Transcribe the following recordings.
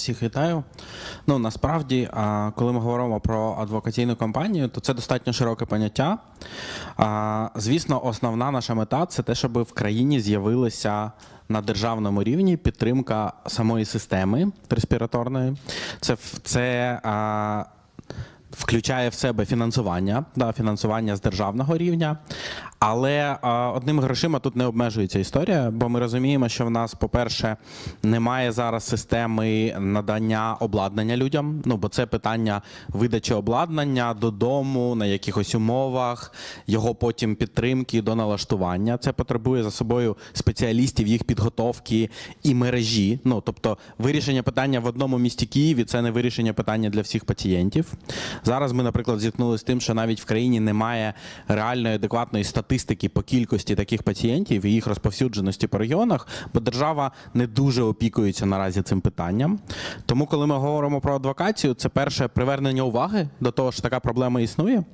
Всіх вітаю. Ну насправді, коли ми говоримо про адвокаційну кампанію, то це достатньо широке поняття. Звісно, основна наша мета це те, щоб в країні з'явилася на державному рівні підтримка самої системи респіраторної. Це, це а, включає в себе фінансування, да, фінансування з державного рівня. Але а, одним грошима тут не обмежується історія, бо ми розуміємо, що в нас, по-перше, немає зараз системи надання обладнання людям. Ну, бо це питання видачі обладнання додому на якихось умовах, його потім підтримки до налаштування. Це потребує за собою спеціалістів, їх підготовки і мережі. Ну, тобто, вирішення питання в одному місті Києві це не вирішення питання для всіх пацієнтів. Зараз ми, наприклад, зіткнулися з тим, що навіть в країні немає реальної адекватної статистики по кількості таких пацієнтів і їх розповсюдженості по регіонах, бо держава не дуже опікується наразі цим питанням. Тому, коли ми говоримо про адвокацію, це перше привернення уваги до того, що така проблема існує,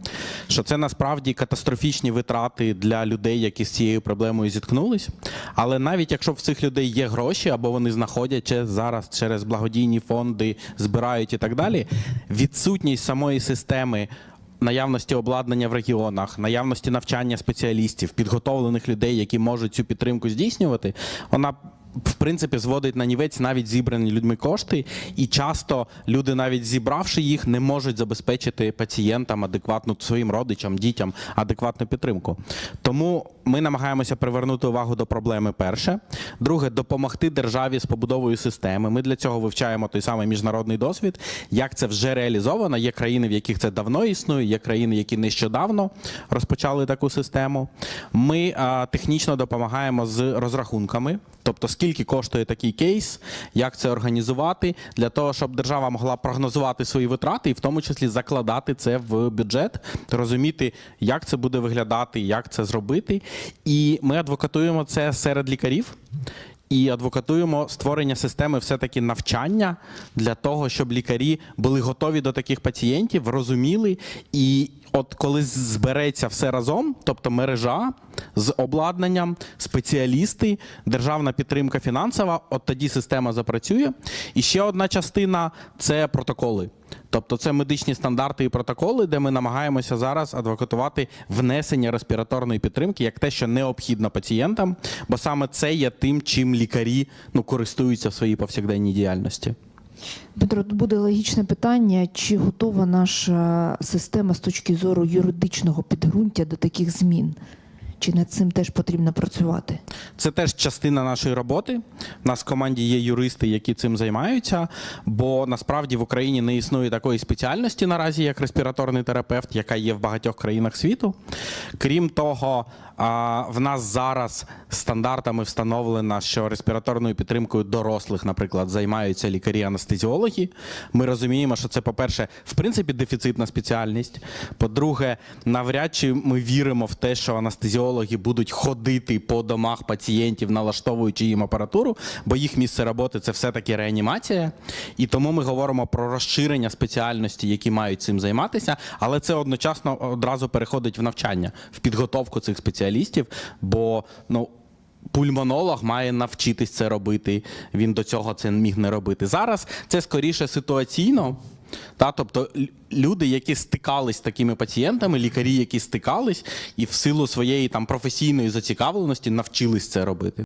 що це насправді катастрофічні витрати для людей, які з цією проблемою зіткнулись. Але навіть якщо в цих людей є гроші або вони знаходять зараз через благодійні фонди, збирають і так далі, відсутність самої системи. Наявності обладнання в регіонах, наявності навчання спеціалістів, підготовлених людей, які можуть цю підтримку здійснювати, вона в принципі зводить на нівець навіть зібрані людьми кошти, і часто люди, навіть зібравши їх, не можуть забезпечити пацієнтам адекватну своїм родичам, дітям адекватну підтримку. Тому ми намагаємося привернути увагу до проблеми. Перше, друге, допомогти державі з побудовою системи. Ми для цього вивчаємо той самий міжнародний досвід, як це вже реалізовано. Є країни, в яких це давно існує, є країни, які нещодавно розпочали таку систему. Ми а, технічно допомагаємо з розрахунками, тобто скільки коштує такий кейс, як це організувати, для того, щоб держава могла прогнозувати свої витрати і в тому числі закладати це в бюджет, розуміти, як це буде виглядати, як це зробити. І ми адвокатуємо це серед лікарів. І адвокатуємо створення системи все-таки навчання для того, щоб лікарі були готові до таких пацієнтів, розуміли. І от коли збереться все разом, тобто мережа з обладнанням, спеціалісти, державна підтримка фінансова, от тоді система запрацює. І ще одна частина це протоколи. Тобто це медичні стандарти і протоколи, де ми намагаємося зараз адвокатувати внесення респіраторної підтримки як те, що необхідно пацієнтам, бо саме це є тим, чим лікарі ну, користуються в своїй повсякденній діяльності. Петро, тут буде логічне питання: чи готова наша система з точки зору юридичного підґрунтя до таких змін? Чи над цим теж потрібно працювати? Це теж частина нашої роботи. У нас в команді є юристи, які цим займаються, бо насправді в Україні не існує такої спеціальності наразі, як респіраторний терапевт, яка є в багатьох країнах світу. Крім того, в нас зараз стандартами встановлено, що респіраторною підтримкою дорослих, наприклад, займаються лікарі-анестезіологи. Ми розуміємо, що це, по-перше, в принципі, дефіцитна спеціальність. По-друге, навряд чи ми віримо в те, що анестезіологи будуть ходити по домах пацієнтів, налаштовуючи їм апаратуру, бо їх місце роботи це все-таки реанімація. І тому ми говоримо про розширення спеціальності, які мають цим займатися, але це одночасно одразу переходить в навчання, в підготовку цих спеціалістів, бо ну. Пульмонолог має навчитись це робити. Він до цього це міг не робити. Зараз це скоріше ситуаційно. Та, тобто люди, які стикались з такими пацієнтами, лікарі, які стикались, і в силу своєї там професійної зацікавленості навчились це робити.